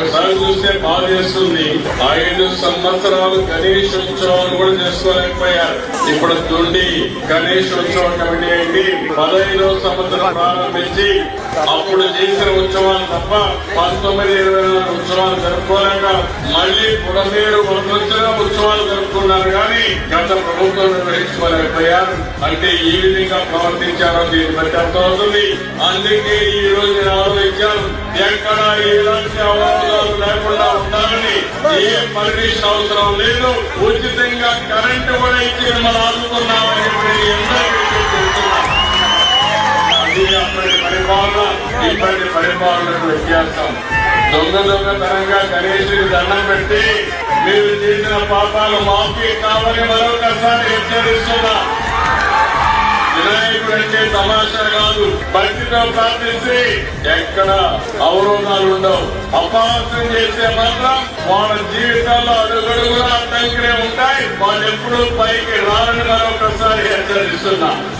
ఒకసారి చూస్తే బాధ చేస్తుంది. ఐదు సంవత్సరాలు గణేష్ ఉత్సవాలు కూడా చేసుకోలేకపోయారు. ఇప్పుడు తుండి గణేష్ ఉత్సవం కమిటీ అయింది. పదహైదో సంవత్సరం ప్రారంభించి అప్పుడు చేసిన ఉత్సవాలు తప్ప పంతొమ్మిది ఇరవై నాలుగు ఉత్సవాలు జరుపుకోలేక మళ్ళీ పుడమేరు వరదొచ్చిన ఉత్సవాలు జరుపుకున్నారు కానీ గత ప్రభుత్వం నిర్వహించుకోలేకపోయారు. అంటే ఈ విధంగా ప్రవర్తించారో దీన్ని బట్టి అర్థమవుతుంది. అందుకే ఈ రోజు నేను ఆలోచించాను ఎక్కడ ఎలాంటి అవరోధాలు ఏ పర్మిషన్ అవసరం లేదు. ఉచితంగా కరెంటు కూడా ఇచ్చి మనం ఆదుకున్నామని చెప్పి అప్పటి పరిపాలన ఇప్పటి పరిపాలనకు వ్యత్యాసం. దొంగ దొంగతనంగా గణేశుని దండం పెట్టి మీరు చేసిన పాపాలు మాఫీ కావాలని మరొకసారి హెచ్చరిస్తున్నా. వినాయకుడు తమాషా కాదు. భక్తితో ప్రార్థిస్తే ఎక్కడ అవరోధాలు ఉండవు. అపహాసం చేస్తే మాత్రం వాళ్ళ జీవితాల్లో అడుగడుగులా అడ్డంకులే ఉంటాయి. వాళ్ళు ఎప్పుడూ పైకి రాలని మనం ఒకసారి హెచ్చరిస్తున్నాం.